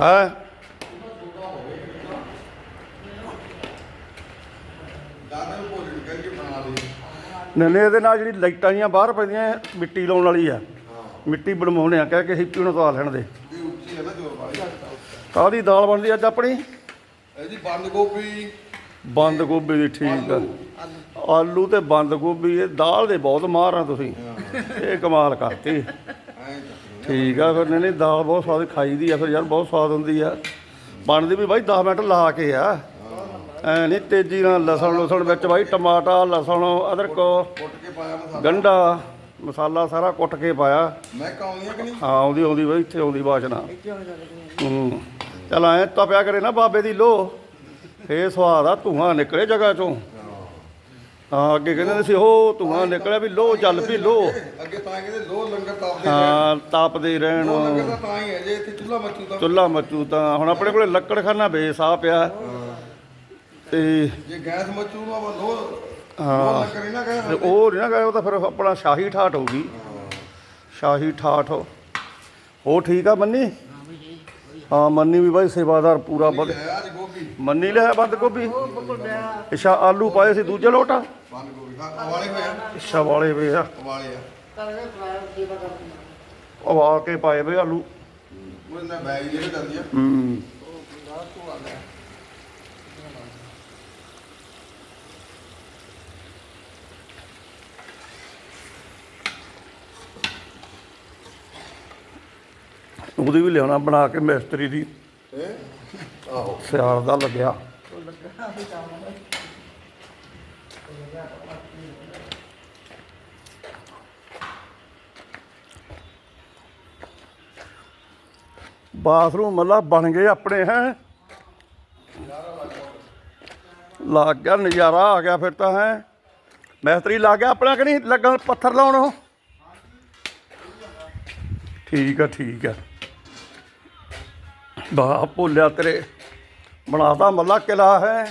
ਹੈ ਦਾਦੇ ਨੂੰ ਭੋਜਨ ਕਰਕੇ ਬਣਾ ਦੇ ਨਨੇ ਇਹਦੇ ਨਾਲ ਜਿਹੜੀ ਲਾਈਟਾਂ ਜੀਆਂ ਬਾਹਰ ਪੈਂਦੀਆਂ ਮਿੱਟੀ ਲਾਉਣ ਵਾਲੀ ਆ। ਮਿੱਟੀ ਬਣਵਾਉਣੇ ਆ ਕਹਿ ਕੇ ਹਿੱਪੀ ਨੂੰ ਤਾਂ ਲੈਣ ਦੇ। ਕਾਹਦੀ ਦਾਲ ਬਣਦੀ ਅੱਜ ਆਪਣੀ? ਇਹਦੀ ਬੰਦ ਗੋਭੀ ਬੰਦ ਗੋਭੀ ਦੀ ਠੀਕ ਆ। ਆਲੂ ਤੇ ਬੰਦ ਗੋਭੀ ਇਹ ਦਾਲ ਦੇ ਬਹੁਤ ਮਾਰ ਆ ਤੁਸੀਂ। ਇਹ ਕਮਾਲ ਕਰਤੀ। ਠੀਕ ਆ ਫਿਰ ਨਹੀਂ ਦਾਲ ਬਹੁਤ ਸਵਾਦ ਖਾਈ ਦੀ ਆ ਫਿਰ ਯਾਰ ਬਹੁਤ ਸਵਾਦ ਹੁੰਦੀ ਆ। ਬਣਦੀ ਵੀ ਬਾਈ 10 ਮਿੰਟ ਲਾ ਕੇ ਆ। ਐ ਨਹੀਂ ਤੇਜ਼ੀ ਨਾਲ ਲਸਣ ਲਸਣ ਵਿੱਚ ਬਾਈ ਟਮਾਟਰ ਲਸਣ ਅਦਰਕ ਕੁੱਟ ਕੇ ਪਾਇਆ ਮਸਾਲਾ ਗੰਢਾ ਮਸਾਲਾ ਸਾਰਾ ਕੁੱਟ ਕੇ ਪਾਇਆ। ਮੈਂ ਕਾਉਂਦੀਆਂ ਕਿ ਨਹੀਂ? ਹਾਂ ਆਉਂਦੀ ਆਉਂਦੀ ਬਾਈ ਇੱਥੇ ਆਉਂਦੀ ਬਾਸ਼ਨਾ ਹੂੰ ਚਲ ਐ ਤਪਿਆ ਕਰੇ ਨਾ ਬਾਬੇ ਦੀ ਲੋ ਫੇਰ ਸਵਾਦ ਆ ਧੂਆਂ ਨਿਕਲੇ ਜਗ੍ਹਾ ਚੋਂ। ਹਾਂ ਅੱਗੇ ਕਹਿੰਦੇ ਹੁੰਦੇ ਸੀ ਉਹ ਧੂਆਂ ਨਿਕਲਿਆ ਵੀ ਲੋ ਚੱਲ ਪਈ ਲੋ। ਅੱਗੇ ਤਾਂ ਕਹਿੰਦੇ ਲੋ ਲੰਗਰ ਤਾਪਦੇ ਹਾਂ ਤਪਦੇ ਰਹਿਣ। ਲੰਗਰ ਤਾਂ ਤਾਂ ਹੀ ਹੈ ਜੇ ਇੱਥੇ ਚੁੱਲ੍ਹਾ ਮੱਚੂ ਤਾਂ। ਚੁੱਲਾ ਮੱਚੂ ਤਾਂ। ਹੁਣ ਆਪਣੇ ਕੋਲੇ ਲੱਕੜਖਾਨਾ ਬੇਸ ਆ ਪਿਆ। ਤੇ ਜੇ ਗੈਸ ਮੱਚੂ ਨੂੰ ਆਪਾਂ ਲੋ ਹਾਂ। ਲੋ ਲੰਗਰ ਇਹਨਾਂ ਤੇ ਕਹਿੰਦੇ ਉਹ ਨਹੀਂ ਨਾ ਗਏ ਉਹ ਤਾਂ ਫਿਰ ਆਪਣਾ ਸ਼ਾਹੀ ਠਾਠ ਹੋਊਗੀ ਸ਼ਾਹੀ ਠਾਠ। ਉਹ ਠੀਕ ਆ ਮੰਨੀ? ਹਾਂ ਮੰਨੀ ਵੀ ਬਾਈ ਸੇਵਾਦਾਰ ਪੂਰਾ ਵਧ ਹੈ ਅੱਜ ਗੋਭੀ ਮੰਨੀ ਲਿਆ ਬੰਦ ਗੋਭੀ? ਅੱਛਾ, ਆਲੂ ਪਾਏ ਸੀ ਦੂਜੇ ਲੋਟਾ? ਬੰਦ ਗੋਭੀ ਹਾਂ ਵਾਲੇ ਹੋਏ ਆ ਅੱਛਾ, ਵਾਲੇ ਵੇ ਆ। ਵਾਲੇ ਆ ਉਵਾ ਕੇ ਪਾਏ ਵੇ ਆਲੂ। ਉਹ ਨਾ ਬੈਗ ਜਿਹੜੇ ਜਾਂਦੀ ਆ ਹੂੰ। ਉਹਦੀ ਵੀ ਲਿਆਉਣਾ ਬਣਾ ਕੇ ਮਿਸਤਰੀ ਦੀ। ਸਿਆਲ ਦਾ ਲੱਗਿਆ। ਬਾਥਰੂਮ ਮੱਲਾ ਬਣ ਗਏ ਆਪਣੇ, ਹੈ। ਲੱਗ ਗਿਆ, ਨਜ਼ਾਰਾ ਆ ਗਿਆ ਫਿਰ ਤਾਂ, ਹੈ। ਮਿਸਤਰੀ ਲੱਗ ਗਿਆ ਆਪਣਾ ਕਿ ਨਹੀਂ? ਲੱਗਣ ਪੱਥਰ ਲਾਉਣ ਉਹ? ਠੀਕ ਆ ਠੀਕ ਆ। ਬਾ ਭੁੱਲਿਆ ਤੇਰੇ ਬਣਾਤਾ ਮੱਲਾ ਕਿਲਾ ਹੈ।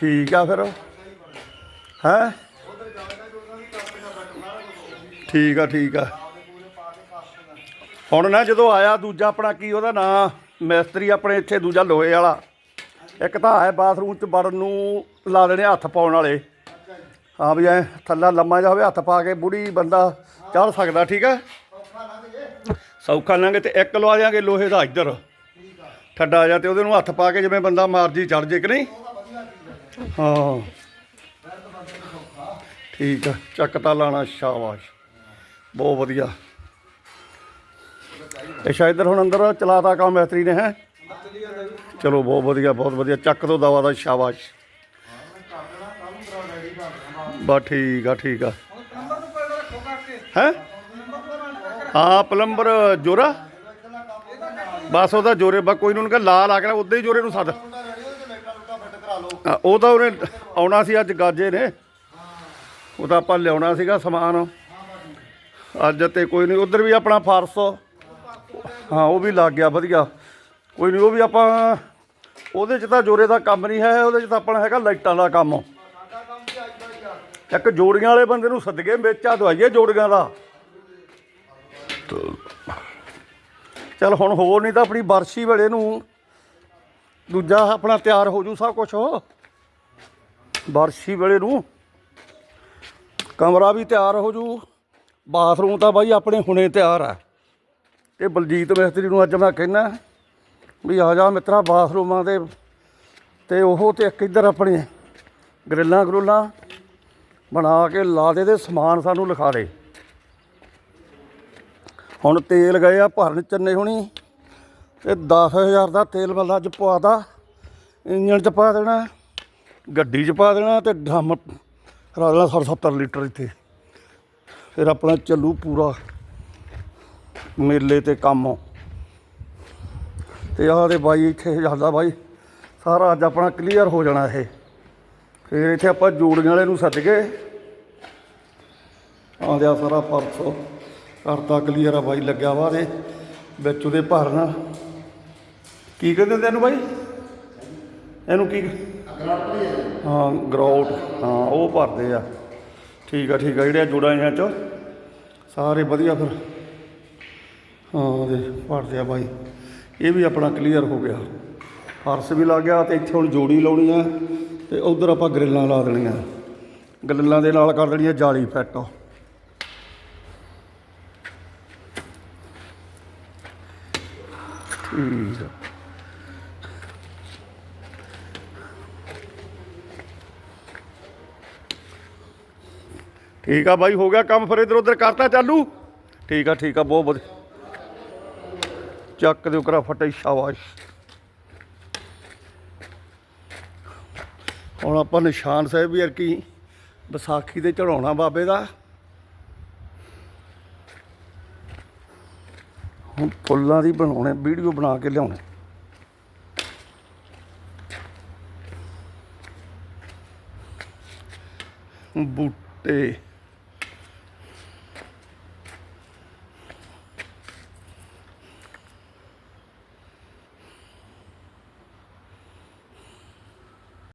ਠੀਕ ਆ ਫਿਰ। ਹੈ? ਠੀਕ ਆ ਠੀਕ ਆ। ਹੁਣ ਨਾ ਜਦੋਂ ਆਇਆ ਦੂਜਾ ਆਪਣਾ ਕੀ ਉਹਦਾ ਨਾਂ? ਮਿਸਤਰੀ ਆਪਣੇ ਇੱਥੇ ਦੂਜਾ ਲੋਹੇ ਵਾਲਾ। ਇੱਕ ਤਾਂ ਹੈ ਬਾਥਰੂਮ ਚ ਵੜਨ ਨੂੰ ਲਾ ਦੇਣੇ ਹੱਥ ਪਾਉਣ ਵਾਲੇ। ਹਾਂ ਵੀ ਐ ਥੱਲਾ ਲੰਮਾ ਜਿਹਾ ਹੋਵੇ ਹੱਥ ਪਾ ਕੇ ਬੁੜੀ ਬੰਦਾ ਚੜ ਸਕਦਾ ਠੀਕ ਹੈ ਸੌਖਾ ਲਾਂਗੇ ਤੇ ਇੱਕ ਲਵਾ ਦਿਆਂਗੇ ਲੋਹੇ ਦਾ ਇੱਧਰ। ਠੱਡਾ ਜਾ ਤੇ ਉਹਦੇ ਨੂੰ ਹੱਥ ਪਾ ਕੇ ਜਿਵੇਂ ਬੰਦਾ ਮਰਜ਼ੀ ਚੜ ਜੇ ਕਿ ਨਹੀਂ? ਹਾਂ। ਠੀਕ ਆ, ਚੱਕ ਤਾਂ ਲਾਣਾ, ਸ਼ਾਬਾਸ਼। ਬਹੁਤ ਵਧੀਆ। ਇਹ ਸ਼ਾਇਦ ਇੱਧਰ ਹੁਣ ਅੰਦਰ ਚਲਾਤਾ ਕੰਮ, ਮਿਸਤਰੀ ਨੇ, ਹੈ? ਚਲੋ, ਬਹੁਤ ਵਧੀਆ ਬਹੁਤ ਵਧੀਆ। ਚੱਕ ਤੋਂ ਦਵਾ ਦਾ, ਸ਼ਾਬਾਸ਼। ਬਾ ਠੀਕ ਆ ਠੀਕ ਆ। ਹੈ? ਹਾਂ, ਪਲੰਬਰ ਜੋਰਾ? ਬਸ ਉਹਦਾ ਜੋਰੇ ਬਾ ਕੋਈ ਨੂੰ ਕਹ ਲਾਲ ਆ ਕੇ ਉਦਾਂ ਹੀ ਜੋਰੇ ਨੂੰ ਸੱਦ। ਉਹ ਤਾਂ ਉਹਨੇ ਆਉਣਾ ਸੀ, ਅੱਜ ਗਾਜੇ ਨੇ। ਉਹ ਤਾਂ ਆਪਾਂ ਲਿਆਉਣਾ ਸੀਗਾ ਸਮਾਨ। ਅੱਜ ਤੇ ਕੋਈ ਨਹੀਂ ਉਧਰ ਵੀ ਆਪਣਾ ਫਾਰਸ। ਹਾਂ, ਉਹ ਵੀ ਲੱਗ ਗਿਆ, ਵਧੀਆ। ਕੋਈ ਨਹੀਂ ਉਹ ਵੀ ਆਪਾਂ, ਉਹਦੇ ਚ ਤਾਂ ਜੋਰੇ ਦਾ ਕੰਮ ਨਹੀਂ ਹੈ, ਉਹਦੇ ਚ ਤਾਂ ਆਪਣਾ ਹੈਗਾ ਲਾਈਟਾਂ ਦਾ ਕੰਮ। ਇੱਕ ਜੋੜੀਆਂ ਵਾਲੇ ਬੰਦੇ ਨੂੰ ਸੱਦਗੇ ਵੇਚਾ ਦਵਾਈਏ ਜੋੜੀਆਂ ਦਾ। ਚਲ ਹੁਣ ਹੋਰ ਨਹੀਂ ਤਾਂ ਆਪਣੀ ਬਰਸ਼ੀ ਵੇਲੇ ਨੂੰ ਦੂਜਾ ਆਪਣਾ ਤਿਆਰ ਹੋ ਜੂ ਸਭ ਕੁਝ ਬਰਸ਼ੀ ਵੇਲੇ ਨੂੰ ਕਮਰਾ ਵੀ ਤਿਆਰ ਹੋ ਜੂ। ਬਾਥਰੂਮ ਤਾਂ ਬਾਈ ਆਪਣੇ ਹੁਣੇ ਤਿਆਰ ਆ। ਤੇ ਬਲਜੀਤ ਮਿਸਤਰੀ ਨੂੰ ਅੱਜ ਮੈਂ ਕਹਿਣਾ ਵੀ ਆ ਜਾ ਮਿੱਤਰਾ ਬਾਥਰੂਮਾਂ ਦੇ ਤੇ ਉਹ ਤੇ ਇੱਕ ਇੱਧਰ ਆਪਣੇ ਗਰਿੱਲਾਂ ਗਰੁੱਲਾਂ ਬਣਾ ਕੇ ਲਾ ਦੇ ਤੇ ਸਮਾਨ ਸਾਨੂੰ ਲਿਖਾ ਦੇ। ਹੁਣ ਤੇਲ ਗਏ ਆ ਭਰਨ ਚੰਨੇ ਹੁਣੀ। ਤੇ 10000 ਦਾ ਤੇਲ ਮੱਲਾ ਚ ਪਵਾਤਾ ਇੰਜਣ ਚ ਪਾ ਦੇਣਾ, ਗੱਡੀ ਚ ਪਾ ਦੇਣਾ ਤੇ ਡਰਮ ਰਾਲਾ 70 ਲੀਟਰ ਇੱਥੇ। ਫਿਰ ਆਪਣਾ ਚੱਲੂ ਪੂਰਾ ਮੇਲੇ ਤੇ ਕੰਮ। ਤੇ ਆਹ ਦੇ ਬਾਈ ਇੱਥੇ ਜਾਂਦਾ ਬਾਈ, ਸਾਰਾ ਅੱਜ ਆਪਣਾ ਕਲੀਅਰ ਹੋ ਜਾਣਾ ਇਹ। ਫਿਰ ਇੱਥੇ ਆਪਾਂ ਜੋੜੀਆਂ ਵਾਲੇ ਨੂੰ ਸੱਦ ਕੇ ਆਂਦਿਆ ਸਾਰਾ ਪਰਸੋਂ। ਕਰਤਾ ਕਲੀਅਰ ਆ ਬਾਈ, ਲੱਗਿਆ ਵਾ ਦੇ ਵਿੱਚ ਉਹਦੇ ਭਰਨਾ ਕੀ ਕਹਿੰਦੇ ਇਹਨੂੰ ਬਾਈ? ਇਹਨੂੰ ਕੀ ਹਾਂ ਗਰਾਊਟ ਹਾਂ, ਉਹ ਭਰਦੇ ਆ। ਠੀਕ ਆ ਠੀਕ ਆ ਜਿਹੜੇ ਜੋੜਾਂ ਇਹਨਾਂ ਚ। ਸਾਰੇ ਵਧੀਆ ਫਿਰ। ਹਾਂ ਦੇ ਭਰਦੇ ਆ ਬਾਈ। ਇਹ ਵੀ ਆਪਣਾ ਕਲੀਅਰ ਹੋ ਗਿਆ। ਫਰਸ਼ ਵੀ ਲੱਗ ਗਿਆ ਤੇ ਇੱਥੇ ਹੁਣ ਜੋੜੀ ਲਾਉਣੀ ਆ ਤੇ ਉਧਰ ਆਪਾਂ ਗ੍ਰਿਲਾਂ ਲਾ ਦੇਣੀਆਂ। ਗ੍ਰਿਲਾਂ ਦੇ ਨਾਲ ਕਰ ਦੇਣੀ ਆ ਜਾਲੀ ਫਿੱਟ। ਠੀਕ ਆ ਠੀਕ ਆ ਬਾਈ, ਹੋ ਗਿਆ ਕੰਮ ਫਿਰ ਇਧਰ ਉਧਰ ਕਰਤਾ ਚਾਲੂ। ਠੀਕ ਆ ਠੀਕ ਆ, ਬਹੁਤ ਵਧੀਆ। ਚੱਕ ਦਿਓ ਕਰਾ ਫਟੇ ਸ਼ਾਬਾਸ਼। ਹੁਣ ਆਪਾਂ ਨਿਸ਼ਾਨ ਸਾਹਿਬ ਵੀ ਅਰਕੀ ਵਿਸਾਖੀ ਤੇ ਚੜਾਉਣਾ ਬਾਬੇ ਦਾ। ਹੁਣ ਫੁੱਲਾਂ ਦੀ ਬਣਾਉਣੇ ਵੀਡੀਓ ਬਣਾ ਕੇ ਲਿਆਉਣੇ। ਬੂਟੇ।